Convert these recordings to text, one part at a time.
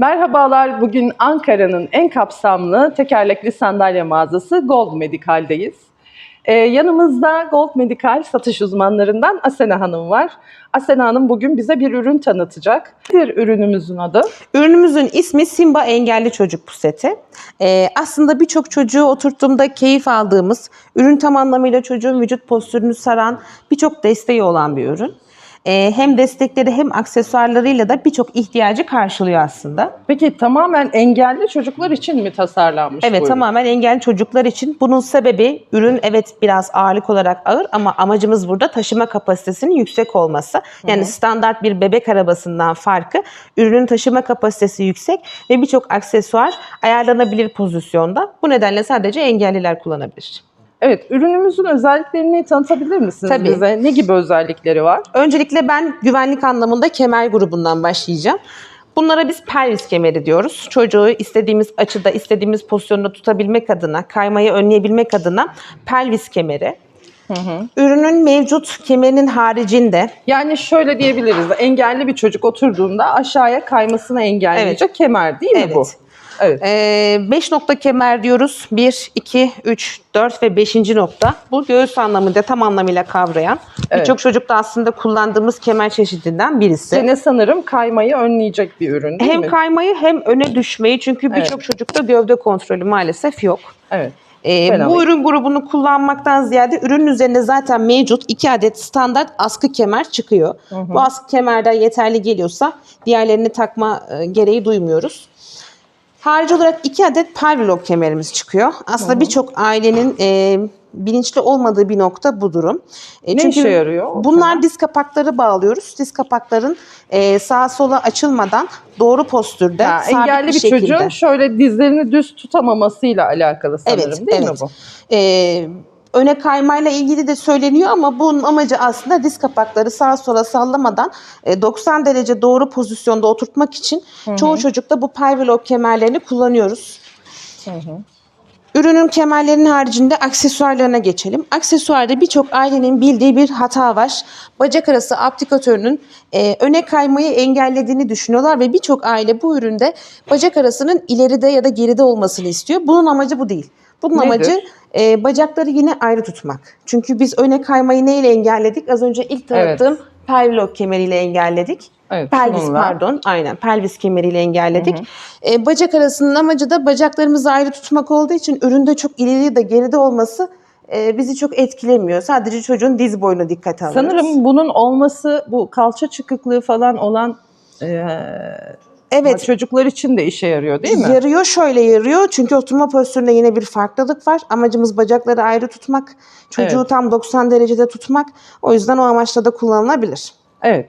Merhabalar, bugün Ankara'nın en kapsamlı tekerlekli sandalye mağazası Gold Medical'deyiz. Ee, yanımızda Gold Medical satış uzmanlarından Asena Hanım var. Asena Hanım bugün bize bir ürün tanıtacak. Bir ürünümüzün adı. Ürünümüzün ismi Simba Engelli Çocuk Puseti. Ee, aslında birçok çocuğu oturttuğumda keyif aldığımız, ürün tam anlamıyla çocuğun vücut postürünü saran birçok desteği olan bir ürün. Ee, hem destekleri hem aksesuarlarıyla da birçok ihtiyacı karşılıyor aslında. Peki tamamen engelli çocuklar için mi tasarlanmış Evet bu ürün? tamamen engelli çocuklar için. Bunun sebebi ürün evet biraz ağırlık olarak ağır ama amacımız burada taşıma kapasitesinin yüksek olması. Yani standart bir bebek arabasından farkı ürünün taşıma kapasitesi yüksek ve birçok aksesuar ayarlanabilir pozisyonda. Bu nedenle sadece engelliler kullanabilir. Evet, ürünümüzün özelliklerini tanıtabilir misiniz Tabii. bize? Ne gibi özellikleri var? Öncelikle ben güvenlik anlamında kemer grubundan başlayacağım. Bunlara biz pelvis kemeri diyoruz. Çocuğu istediğimiz açıda, istediğimiz pozisyonda tutabilmek adına, kaymayı önleyebilmek adına pelvis kemeri. Ürünün mevcut kemerinin haricinde Yani şöyle diyebiliriz, engelli bir çocuk oturduğunda aşağıya kaymasını engelleyecek kemer değil mi Evet. bu? Evet. 5 nokta kemer diyoruz. 1, 2, 3, 4 ve 5. nokta. Bu göğüs anlamında tam anlamıyla kavrayan. Evet. Birçok çocukta aslında kullandığımız kemer çeşidinden birisi. Gene sanırım kaymayı önleyecek bir ürün değil hem mi? kaymayı hem öne düşmeyi çünkü birçok çocukta gövde kontrolü maalesef yok. evet. Ee, Fena bu değil. ürün grubunu kullanmaktan ziyade ürünün üzerinde zaten mevcut iki adet standart askı kemer çıkıyor. Bu askı kemerden yeterli geliyorsa diğerlerini takma e, gereği duymuyoruz. Harici olarak iki adet Parvilog kemerimiz çıkıyor. Aslında birçok ailenin e, bilinçli olmadığı bir nokta bu durum. E, Ne işe yarıyor Bunlar diz kapakları bağlıyoruz. Diz kapakların e, sağa sola açılmadan doğru postürde Ha, sabit engelli bir, şekilde. çocuğun şöyle dizlerini düz tutamamasıyla alakalı sanırım Evet, değil mi evet. bu? Ee, öne kaymayla ilgili de söyleniyor ama bunun amacı aslında diz kapakları sağa sola sallamadan e, 90 derece doğru pozisyonda oturtmak için çoğu çocukta bu Parvilog kemerlerini kullanıyoruz. Ürünün kemerlerinin haricinde aksesuarlarına geçelim. Aksesuarda birçok ailenin bildiği bir hata var. Bacak arası aplikatörünün e, öne kaymayı engellediğini düşünüyorlar ve birçok aile bu üründe bacak arasının ileride ya da geride olmasını istiyor. Bunun amacı bu değil. Bunun Nedir? amacı e, bacakları yine ayrı tutmak. Çünkü biz öne kaymayı neyle engelledik? Az önce ilk tanıttığım Pelvilog kemeriyle engelledik. Evet, pelvis bununla. pardon aynen pelvis kemeriyle engelledik. E, bacak arasının amacı da bacaklarımızı ayrı tutmak olduğu için üründe çok ileri de geride olması e, bizi çok etkilemiyor. Sadece çocuğun diz boyuna dikkat alıyoruz. Sanırım bunun olması bu kalça çıkıklığı falan olan e, evet çocuklar için de işe yarıyor değil mi? Yarıyor şöyle yarıyor çünkü oturma postüründe yine bir farklılık var. Amacımız bacakları ayrı tutmak, çocuğu Evet. tam 90 derecede tutmak. O yüzden o amaçla da kullanılabilir. Evet.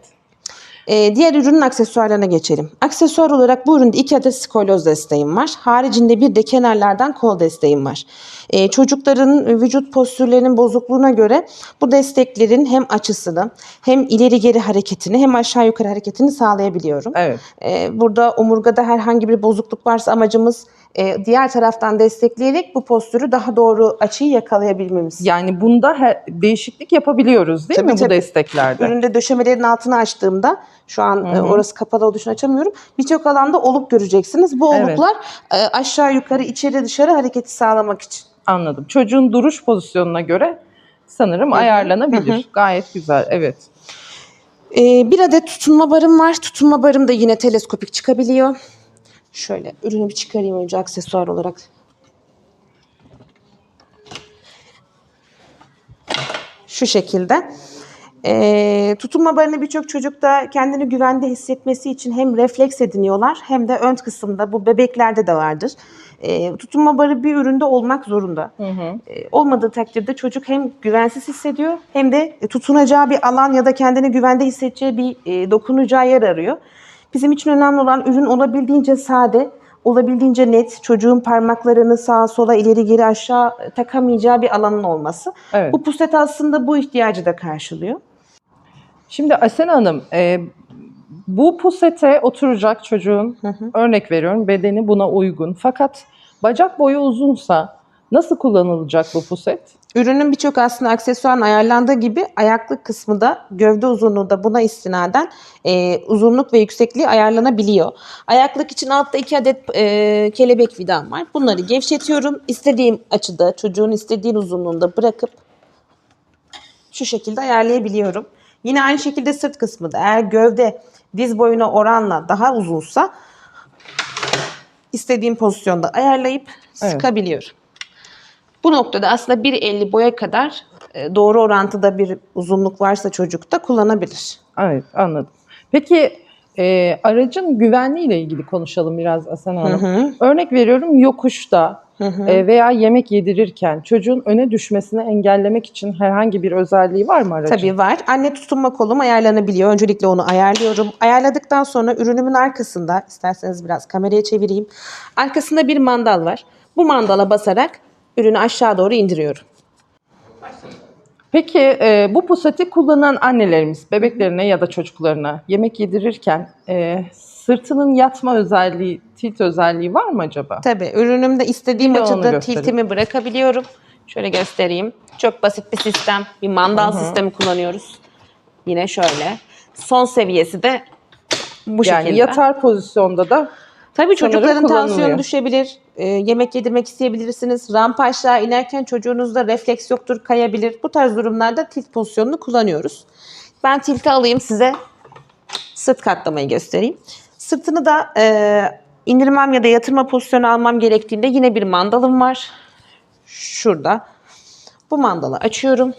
Ee, diğer ürünün aksesuarlarına geçelim. Aksesuar olarak bu üründe iki adet skolyoz desteğim var. Haricinde bir de kenarlardan kol desteğim var. Ee, çocukların vücut postürlerinin bozukluğuna göre bu desteklerin hem açısını hem ileri geri hareketini hem aşağı yukarı hareketini sağlayabiliyorum. Evet. Ee, burada omurgada herhangi bir bozukluk varsa amacımız e, diğer taraftan destekleyerek bu postürü daha doğru açıyı yakalayabilmemiz. Yani bunda he- değişiklik yapabiliyoruz değil Tabii, mi bu tabii. desteklerde? Üründe döşemelerin altını açtığımda şu an e, orası kapalı olduğu için açamıyorum. Birçok alanda oluk göreceksiniz. Bu Evet. oluklar e, aşağı yukarı içeri dışarı hareketi sağlamak için. Anladım. Çocuğun duruş pozisyonuna göre sanırım ayarlanabilir. Gayet güzel. Evet. E, bir adet tutunma barım var. Tutunma barım da yine teleskopik çıkabiliyor. Şöyle ürünü bir çıkarayım önce aksesuar olarak. Şu şekilde. E, tutunma barını birçok çocukta kendini güvende hissetmesi için hem refleks ediniyorlar hem de ön kısımda bu bebeklerde de vardır. E, tutunma barı bir üründe olmak zorunda. E, olmadığı takdirde çocuk hem güvensiz hissediyor hem de tutunacağı bir alan ya da kendini güvende hissedeceği bir e, dokunacağı yer arıyor. Bizim için önemli olan ürün olabildiğince sade, olabildiğince net, çocuğun parmaklarını sağa sola ileri geri aşağı takamayacağı bir alanın olması. Evet. Bu puset aslında bu ihtiyacı da karşılıyor. Şimdi Asena Hanım, e, bu pusete oturacak çocuğun, örnek veriyorum bedeni buna uygun. Fakat bacak boyu uzunsa Nasıl kullanılacak bu puset? Ürünün birçok aslında aksesuarın ayarlandığı gibi ayaklık kısmı da gövde uzunluğu da buna istinaden e, uzunluk ve yüksekliği ayarlanabiliyor. Ayaklık için altta iki adet e, kelebek vidam var. Bunları gevşetiyorum. İstediğim açıda çocuğun istediği uzunluğunda bırakıp şu şekilde ayarlayabiliyorum. Yine aynı şekilde sırt kısmı da eğer gövde diz boyuna oranla daha uzunsa istediğim pozisyonda ayarlayıp Evet. sıkabiliyorum. Bu noktada aslında 1.50 boya kadar e, doğru orantıda bir uzunluk varsa çocukta kullanabilir. Evet anladım. Peki e, aracın güvenliğiyle ilgili konuşalım biraz Asena Hanım. hı. Örnek veriyorum yokuşta Hı hı. e, veya yemek yedirirken çocuğun öne düşmesini engellemek için herhangi bir özelliği var mı aracın? Tabii var. Anne tutunma kolum ayarlanabiliyor. Öncelikle onu ayarlıyorum. Ayarladıktan sonra ürünümün arkasında, isterseniz biraz kameraya çevireyim. Arkasında bir mandal var. Bu mandala basarak ürünü aşağı doğru indiriyorum. Peki e, bu puseti kullanan annelerimiz bebeklerine ya da çocuklarına yemek yedirirken e, sırtının yatma özelliği, tilt özelliği var mı acaba? Tabii ürünümde istediğim Bir de onu açıda tiltimi bırakabiliyorum. Şöyle göstereyim. Çok basit bir sistem. Bir mandal sistemi kullanıyoruz. Yine şöyle. Son seviyesi de bu yani şekilde. yatar pozisyonda da Tabii çocukların tansiyonu düşebilir. e, yemek yedirmek isteyebilirsiniz. Rampa aşağı inerken çocuğunuzda refleks yoktur, kayabilir. Bu tarz durumlarda tilt pozisyonunu kullanıyoruz. Ben tilti alayım size. Sırt katlamayı göstereyim. Sırtını da e, indirmem ya da yatırma pozisyonu almam gerektiğinde yine bir mandalım var. Şurada. Bu mandalı açıyorum.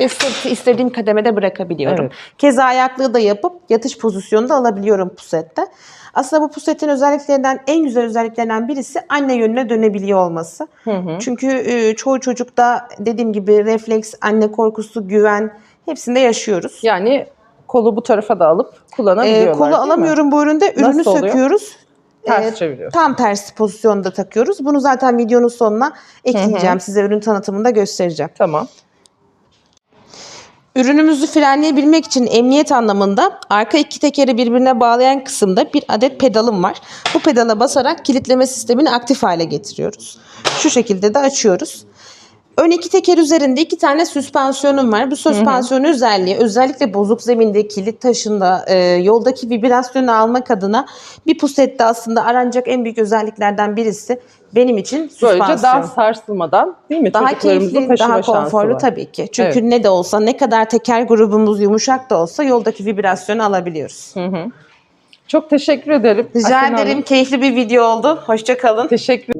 Ve sırtı istediğim kademede bırakabiliyorum. Evet. Keza ayaklığı da yapıp yatış pozisyonu da alabiliyorum pusette. Aslında bu pusetin özelliklerinden en güzel özelliklerinden birisi anne yönüne dönebiliyor olması. Çünkü e, çoğu çocukta dediğim gibi refleks, anne korkusu, güven hepsinde yaşıyoruz. yani kolu bu tarafa da alıp kullanabiliyorlar. Ee, kolu değil mi? alamıyorum bu üründe. Ürünü Nasıl oluyor? söküyoruz. Ters Ee, çeviriyoruz. Tam tersi pozisyonda takıyoruz. Bunu zaten videonun sonuna ekleyeceğim. Size ürün tanıtımında göstereceğim. Tamam. Ürünümüzü frenleyebilmek için emniyet anlamında arka iki tekeri birbirine bağlayan kısımda bir adet pedalım var. Bu pedala basarak kilitleme sistemini aktif hale getiriyoruz. Şu şekilde de açıyoruz. Ön iki teker üzerinde iki tane süspansiyonum var. Bu süspansiyon özelliği özellikle bozuk zeminde, kilit taşında, e, yoldaki vibrasyonu almak adına bir pusette aslında aranacak en büyük özelliklerden birisi benim için süspansiyon. Böylece daha sarsılmadan değil mi? Daha keyifli, daha konforlu tabii ki. Çünkü Evet. ne de olsa ne kadar teker grubumuz yumuşak da olsa yoldaki vibrasyonu alabiliyoruz. Çok teşekkür ederim. Rica Asena ederim. Hanım. Keyifli bir video oldu. Hoşça kalın. Teşekkür